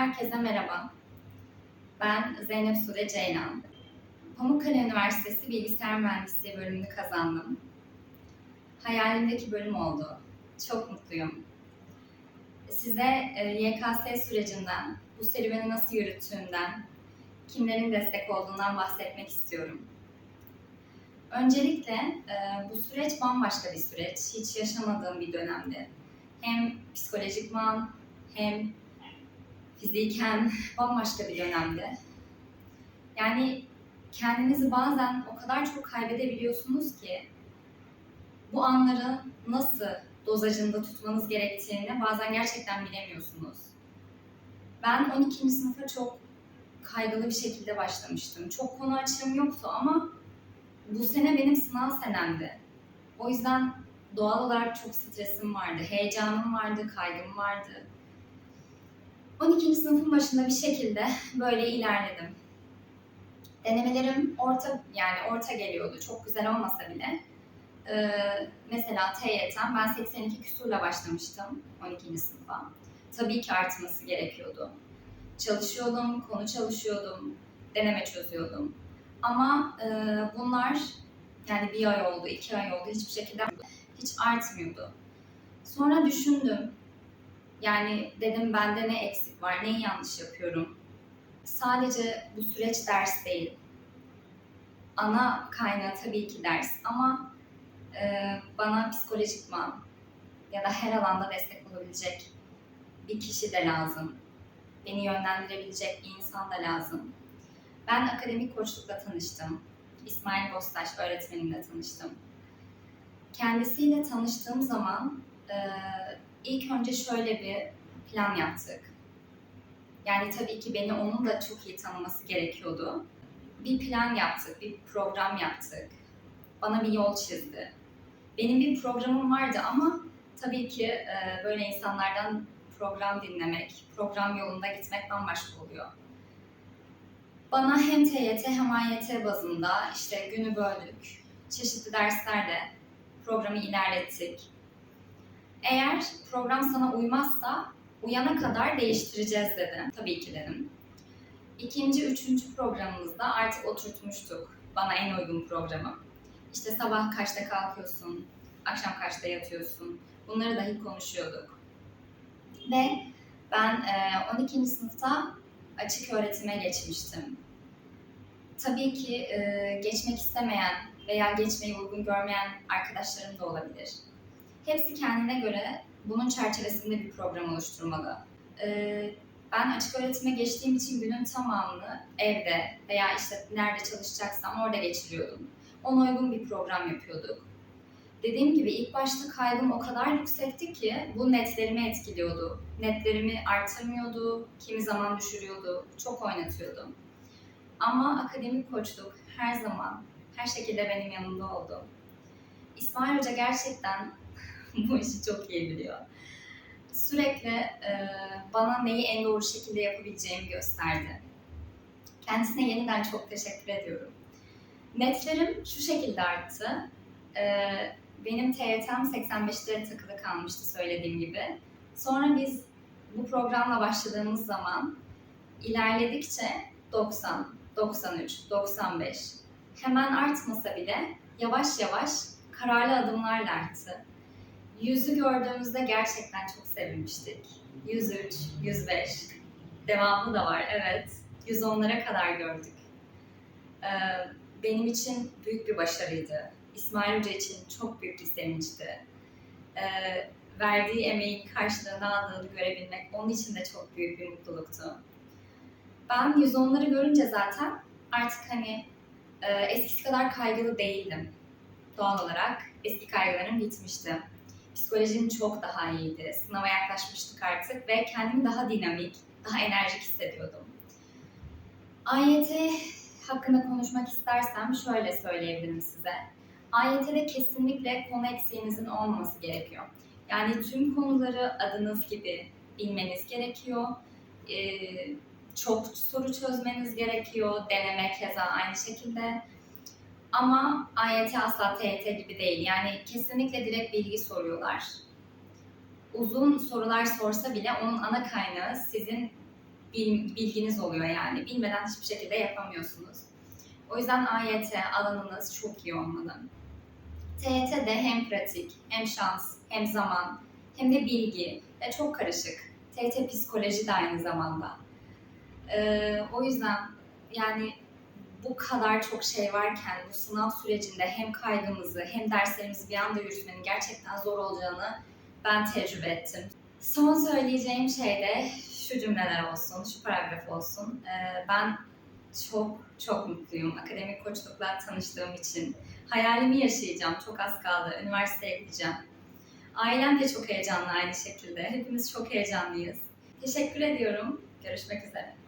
Herkese merhaba. Ben Zeynep Sude Ceylan. Pamukkale Üniversitesi Bilgisayar Mühendisliği bölümünü kazandım. Hayalimdeki bölüm oldu. Çok mutluyum. Size e, YKS sürecinden, bu serüveni nasıl yürüttüğümden, kimlerin destek olduğundan bahsetmek istiyorum. Öncelikle e, bu süreç bambaşka bir süreç. Hiç yaşamadığım bir dönemdi. Hem psikolojikman hem fiziken bambaşka bir dönemdi. Yani kendinizi bazen o kadar çok kaybedebiliyorsunuz ki bu anları nasıl dozajında tutmanız gerektiğini bazen gerçekten bilemiyorsunuz. Ben 12. sınıfa çok kaygılı bir şekilde başlamıştım. Çok konu açığım yoktu ama bu sene benim sınav senemdi. O yüzden doğal olarak çok stresim vardı, heyecanım vardı, kaygım vardı. 12. sınıfın başında bir şekilde böyle ilerledim. Denemelerim orta yani orta geliyordu. Çok güzel olmasa bile. Ee, mesela TYT'm ben 82 küsurla başlamıştım 12. sınıfa. Tabii ki artması gerekiyordu. Çalışıyordum, konu çalışıyordum, deneme çözüyordum. Ama e, bunlar yani bir ay oldu, iki ay oldu hiçbir şekilde hiç artmıyordu. Sonra düşündüm. Yani dedim bende ne eksik var, neyi yanlış yapıyorum. Sadece bu süreç ders değil. Ana kaynağı tabii ki ders ama e, bana psikolojikman ya da her alanda destek olabilecek bir kişi de lazım. Beni yönlendirebilecek bir insan da lazım. Ben akademik koçlukla tanıştım. İsmail Bostaş öğretmenimle tanıştım. Kendisiyle tanıştığım zaman e, ilk önce şöyle bir plan yaptık. Yani tabii ki beni onun da çok iyi tanıması gerekiyordu. Bir plan yaptık, bir program yaptık. Bana bir yol çizdi. Benim bir programım vardı ama tabii ki e, böyle insanlardan program dinlemek, program yolunda gitmek bambaşka oluyor. Bana hem TYT hem AYT bazında işte günü böldük. Çeşitli derslerle programı ilerlettik. Eğer program sana uymazsa uyana kadar değiştireceğiz dedim. Tabii ki dedim. İkinci, üçüncü programımızda artık oturtmuştuk bana en uygun programı. İşte sabah kaçta kalkıyorsun, akşam kaçta yatıyorsun. Bunları dahi konuşuyorduk. Ve ben 12. sınıfta açık öğretime geçmiştim. Tabii ki geçmek istemeyen veya geçmeyi uygun görmeyen arkadaşlarım da olabilir. Hepsi kendine göre bunun çerçevesinde bir program oluşturmalı. Ben açık öğretime geçtiğim için günün tamamını evde veya işte nerede çalışacaksam orada geçiriyordum. Ona uygun bir program yapıyorduk. Dediğim gibi ilk başta kaygım o kadar yüksekti ki bu netlerimi etkiliyordu. Netlerimi artırmıyordu, kimi zaman düşürüyordu, çok oynatıyordu. Ama akademik koçluk her zaman, her şekilde benim yanımda oldu. İsmail Hoca gerçekten bu işi çok iyi biliyor. Sürekli e, bana neyi en doğru şekilde yapabileceğimi gösterdi. Kendisine yeniden çok teşekkür ediyorum. Netlerim şu şekilde arttı. E, benim TYT'm 85'lere takılı kalmıştı söylediğim gibi. Sonra biz bu programla başladığımız zaman ilerledikçe 90, 93, 95 hemen artmasa bile yavaş yavaş kararlı adımlarla arttı. Yüzü gördüğümüzde gerçekten çok sevinmiştik. 103, 105, devamı da var evet. 110'lara kadar gördük. Ee, benim için büyük bir başarıydı. İsmail Hoca için çok büyük bir sevinçti. Ee, verdiği emeğin karşılığını aldığını görebilmek onun için de çok büyük bir mutluluktu. Ben 110'ları görünce zaten artık hani e, eskisi kadar kaygılı değildim. Doğal olarak eski kaygılarım bitmişti. Psikolojim çok daha iyiydi. Sınava yaklaşmıştık artık ve kendimi daha dinamik, daha enerjik hissediyordum. AYT hakkında konuşmak istersem şöyle söyleyebilirim size. AYT'de kesinlikle konu eksiğinizin olmaması gerekiyor. Yani tüm konuları adınız gibi bilmeniz gerekiyor. Ee, çok soru çözmeniz gerekiyor. Deneme keza aynı şekilde. Ama AYT asla TYT gibi değil. Yani kesinlikle direkt bilgi soruyorlar. Uzun sorular sorsa bile onun ana kaynağı sizin bil- bilginiz oluyor yani. Bilmeden hiçbir şekilde yapamıyorsunuz. O yüzden AYT alanınız çok iyi olmalı. TYT de hem pratik, hem şans, hem zaman, hem de bilgi ve çok karışık. TYT psikoloji de aynı zamanda. Ee, o yüzden yani bu kadar çok şey varken bu sınav sürecinde hem kaygımızı hem derslerimizi bir anda yürütmenin gerçekten zor olacağını ben tecrübe ettim. Son söyleyeceğim şey de şu cümleler olsun, şu paragraf olsun. Ee, ben çok çok mutluyum akademik koçlukla tanıştığım için. Hayalimi yaşayacağım, çok az kaldı. Üniversiteye gideceğim. Ailem de çok heyecanlı aynı şekilde. Hepimiz çok heyecanlıyız. Teşekkür ediyorum. Görüşmek üzere.